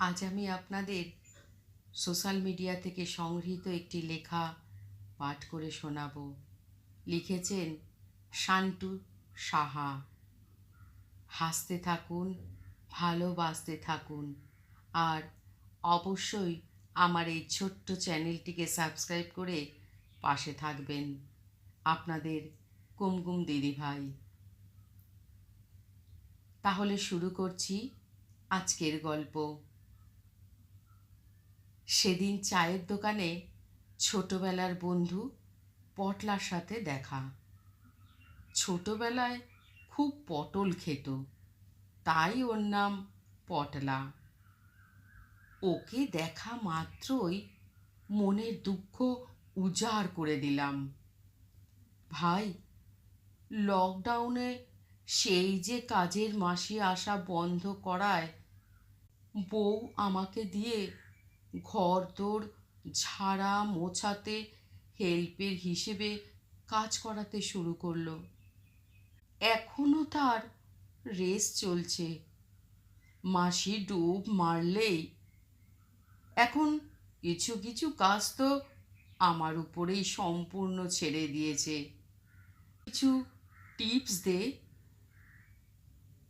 আজ আমি আপনাদের সোশ্যাল মিডিয়া থেকে সংগৃহীত একটি লেখা পাঠ করে শোনাব। লিখেছেন শান্টু সাহা। হাসতে থাকুন, ভালোবাসতে থাকুন। আর অবশ্যই আমার এই ছোট্ট চ্যানেলটিকে সাবস্ক্রাইব করে পাশে থাকবেন আপনাদের কুমকুম দিদিভাই তাহলে শুরু করছি আজকের গল্প। সেদিন চায়ের দোকানে ছোটবেলার বন্ধু পটলার সাথে দেখা। ছোটবেলায় খুব পটল খেত, তাই ওর নাম পটলা। ওকে দেখা মাত্রই মনের দুঃখ উজাড় করে দিলাম। ভাই লকডাউনে সেই যে কাজের মাসি আসা বন্ধ করায় বউ আমাকে দিয়ে ঘর দোর ঝাড়া মোছাতে হেল্পের হিসেবে কাজ করাতে শুরু করল। এখনও তার রেস চলছে। মাসি ডুব মারলেই। এখন কিছু কিছু কাজ তো আমার উপরেই সম্পূর্ণ ছেড়ে দিয়েছে। কিছু টিপস দে।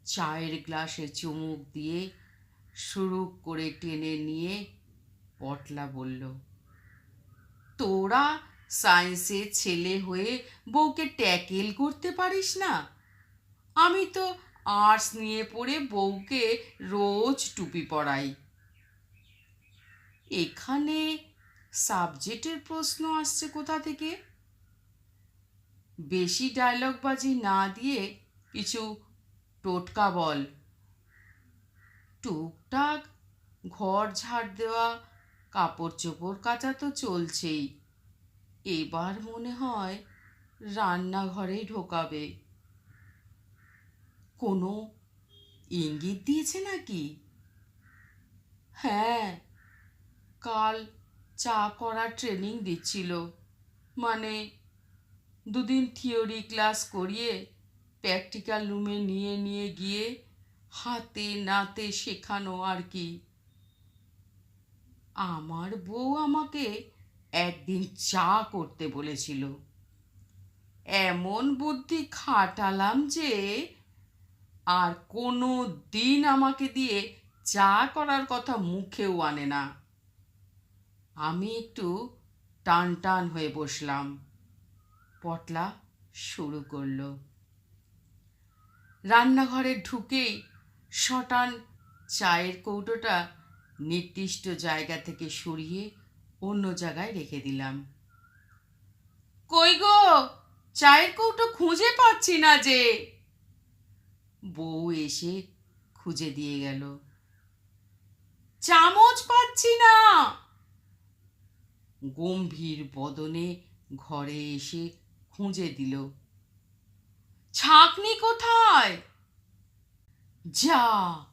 চায়ের গ্লাসে চুমুক দিয়ে শুরু করে টেনে নিয়ে পটলা বলল, তোরা সায়েন্সের ছেলে হয়ে বউকে ট্যাকেল করতে পারিস না? আমি তো আর্টস নিয়ে পড়ে বউকে রোজ টুপি পরাই। এখানে সাবজেক্টের প্রশ্ন আসছে কোথা থেকে? বেশি ডায়লগবাজি না দিয়ে কিছু টোটকা বল। টুকটাক ঘর ঝাড় দেওয়া কাপড় চোপড় কাচা তো চলছেই। এবার মনে হয় রান্নাঘরেই ঢোকাবে। কোনো ইঙ্গিত দিয়েছে নাকি? হ্যাঁ কাল চা করার ট্রেনিং দিচ্ছিল। মানে দুদিন থিওরি ক্লাস করিয়ে প্র্যাকটিক্যাল রুমে নিয়ে নিয়ে গিয়ে হাতে নাতে শেখানো আর কি। আমার বউ আমাকে একদিন চা করতে বলেছিল। এমন বুদ্ধি খাটালাম যে আর কোনো দিন আমাকে দিয়ে চা করার কথা মুখেও আনে না। আমি একটু টান টান হয়ে বসলাম। পটলা শুরু করল। রান্নাঘরে ঢুকেই শটান চায়ের কৌটোটা নির্দিষ্ট জায়গা থেকে সরিয়ে অন্য জায়গায় রেখে দিলাম। কই গো? চায়ের কৌটো খুঁজে পাচ্ছি না যে। বউ এসে খুঁজে দিয়ে গেল। চামচ পাচ্ছি না। গম্ভীর বদনে ঘরে এসে খুঁজে দিল। ছাকনি কোথায়? যা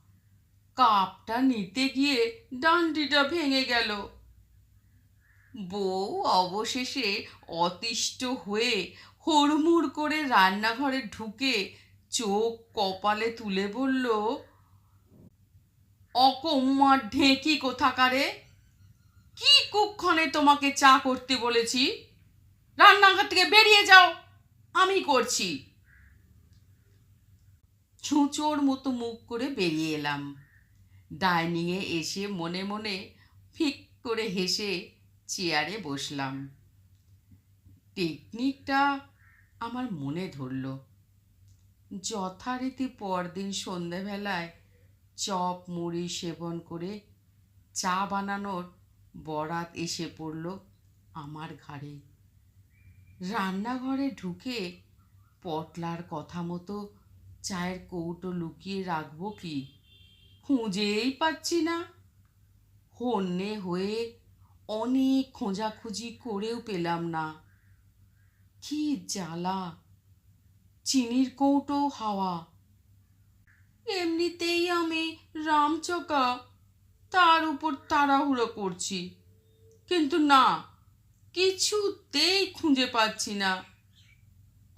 কাপটা নিতে গিয়ে ডান্ডিটা ভেঙে গেল। বউ অবশেষে অতিষ্ঠ হয়ে হুড়মুড় করে রান্নাঘরে ঢুকে চোখ কপালে তুলে বলল অকম্মার ঢেঁকি কোথাকারে? কি কুক্ষণে তোমাকে চা করতে বলেছি? রান্নাঘর থেকে বেরিয়ে যাও, আমি করছি। ছুঁচোর মতো মুখ করে বেরিয়ে এলাম। ডাইনিংয়ে এসে মনে মনে ফিক করে হেসে চেয়ারে বসলাম। টেকনিকটা আমার মনে ধরল। যথারীতি পরদিন সন্ধেবেলায় চপ, মুড়ি সেবন করে চা বানানোর বরাত এসে পড়ল আমার ঘাড়ে। রান্নাঘরে ঢুকে পটলার কথা মতো চায়ের কৌটো লুকিয়ে রাখব কি? খুঁজেই পাচ্ছি না। হন্যে হয়ে অনেক খোঁজাখুঁজি করেও পেলাম না। কি জ্বালা! চিনির কৌটো হাওয়া। এমনিতেই আমি রামচকা, তার উপর তাড়াহুড়ো করছি। কিন্তু না, কিছুতেই খুঁজে পাচ্ছি না।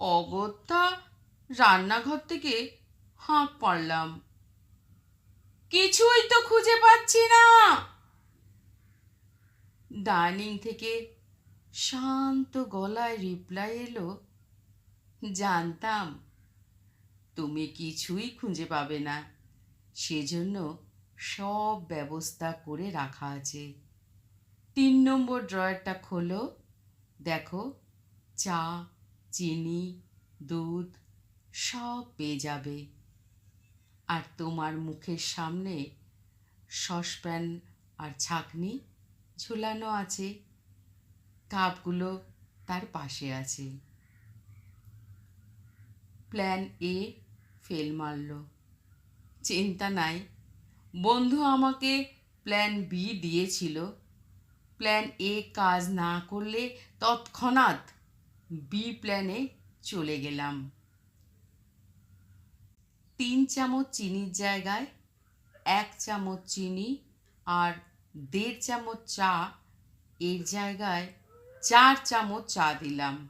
অগত্যা রান্নাঘর থেকে হাঁক পারলাম কিছুই তো খুঁজে পাচ্ছি না। ডাইনিং থেকে শান্ত গলায় রিপ্লাই এলো, জানতাম, তুমি কিছুই খুঁজে পাবে না। সেজন্য সব ব্যবস্থা করে রাখা আছে। তিন নম্বর ড্রয়ারটা খোলো। দেখো, চা, চিনি, দুধ সব পেয়ে যাবে। আর তোমার মুখের সামনে সসপ্যান আর ছাকনি ঝুলানো আছে। কাপগুলো তার পাশে আছে। প্ল্যান এ ফেল মারল। চিন্তা নাই। বন্ধু আমাকে প্ল্যান বি দিয়েছিল। প্ল্যান এ কাজ না করলে তৎক্ষণাৎ বি প্ল্যানে চলে গেলাম। তিন চামচ চিনির জায়গায় এক চামচ চিনি আর দেড় চামচ চা এর জায়গায় চার চামচ চা দিলাম।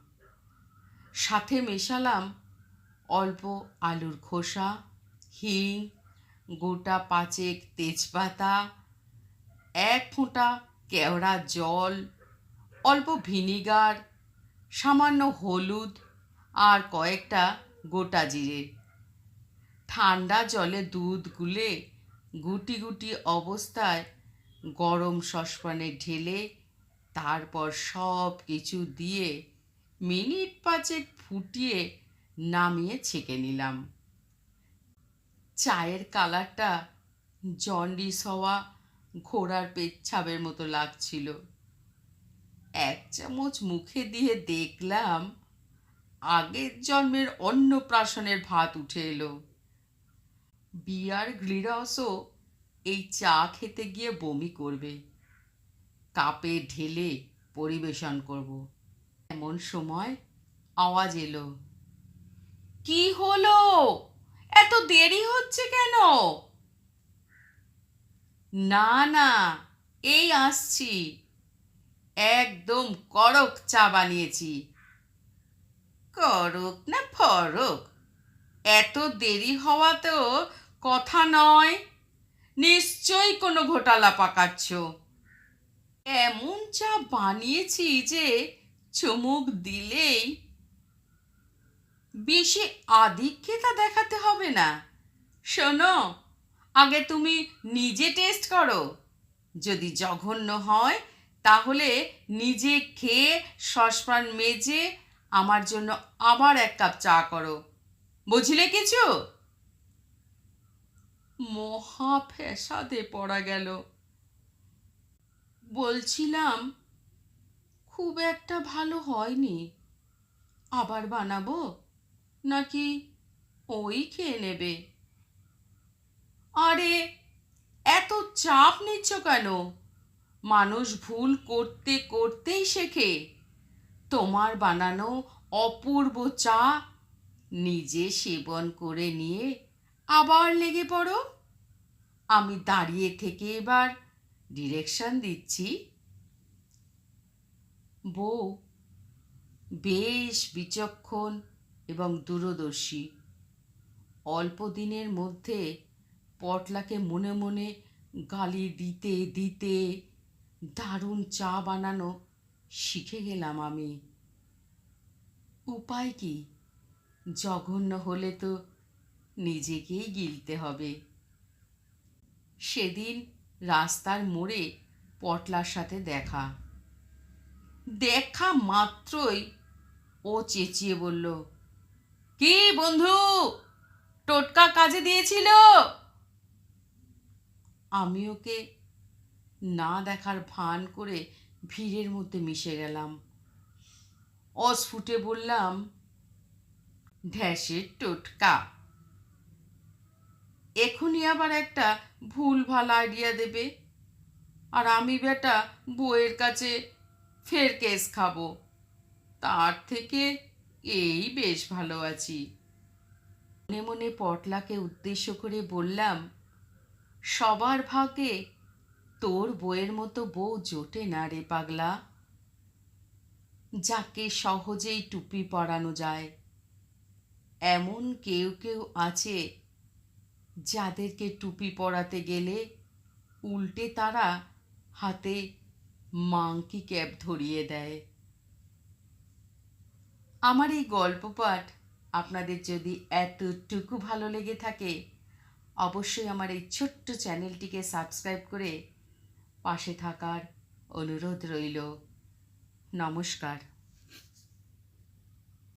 সাথে মেশালাম অল্প আলুর খোসা, হিং, গোটা পাঁচেক তেজপাতা, এক ফোঁটা কেওড়া জল, অল্প ভিনিগার, সামান্য হলুদ আর কয়েকটা গোটা জিরে। ঠান্ডা জলে দুধ গুলে গুটি গুটি অবস্থায় গরম সসপ্যানে ঢেলে তারপর সব কিছু দিয়ে মিনিট পাঁচেক ফুটিয়ে নামিয়ে ছেঁকে নিলাম। চায়ের কালারটা জন্ডিস হওয়া ঘোড়ার পেচ্ছাবের মতো লাগছিল। এক চামচ মুখে দিয়ে দেখলাম আগের জন্মের অন্নপ্রাশনের ভাত উঠে এলো। বিয়ার গ্লিরাসও এই চা খেতে গিয়ে বমি করবে। কাপে ঢেলে পরিবেশন করব। এমন সময় আওয়াজ এলো। কি হলো? এত দেরি হচ্ছে কেন? না না, এই আসছি। একদম করক চা বানিয়েছি। করক না ফরক? এত দেরি হওয়া তো কথা নয়, নিশ্চয়ই কোনো ঘোটালা পাকাচ্ছ। এমন চা বানিয়েছি যে চমুক দিলেই বেশি আধিক্যতা দেখাতে হবে না। শোনো, আগে তুমি নিজে টেস্ট করো। যদি জঘন্য হয়, তাহলে নিজে খেয়ে সসপ্যান মেজে আমার জন্য আবার এক কাপ চা করো। বুঝলে কিছু? মহা ফ্যাসাদে পড়া গেল। বলছিলাম, খুব একটা ভালো হয়নি। আবার বানাবো? নাকি ওই খেয়ে নেবে? আরে, এত চাপ নিচ্ছ কেন? মানুষ ভুল করতে করতেই শেখে। তোমার বানানো অপূর্ব চা নিজে সেবন করে নিয়ে আবার লেগে পড়ো। আমি দাঁড়িয়ে থেকে এবার ডিরেকশন দিচ্ছি। বউ বেশ বিচক্ষণ এবং দূরদর্শী। অল্প দিনের মধ্যে পটলাকে মনে মনে গালি দিতে দিতে দারুণ চা বানানো শিখে গেলাম আমি। উপায় কি? জঘন্য হলে তো নিজেকেই গিলতে হবে। সেদিন রাস্তার মোড়ে পটলার সাথে দেখা। দেখা মাত্রই ও চেঁচিয়ে বলল, কি বন্ধু, টোটকা কাজে দিয়েছিল? আমি ওকে না দেখার ভান করে ভিড়ের মধ্যে মিশে গেলাম। অস্ফুটে বললাম ঢ্যাসের টোটকা। এখনই আবার একটা ভুল ভালো আইডিয়া দেবে। আর আমি বেটা বইয়ের কাছে ফের কেস খাব। তার থেকে এই বেশ ভালো আছি। মনে মনে পটলাকে উদ্দেশ্য করে বললাম, সবার ভাগে তোর বইয়ের মতো বউ জোটে না রে পাগলা। যাকে সহজেই টুপি পরানো যায়। এমন কেউ কেউ আছে যাদেরকে টুপি পরাতে গেলে উল্টে তারা হাতে মাংকি ক্যাপ ধরিয়ে দেয়। আমার এই গল্প পাঠ আপনাদের যদি এতটুকু ভালো লেগে থাকে, অবশ্যই আমার এই ছোট্ট চ্যানেলটিকে সাবস্ক্রাইব করে পাশে থাকার অনুরোধ রইল। নমস্কার।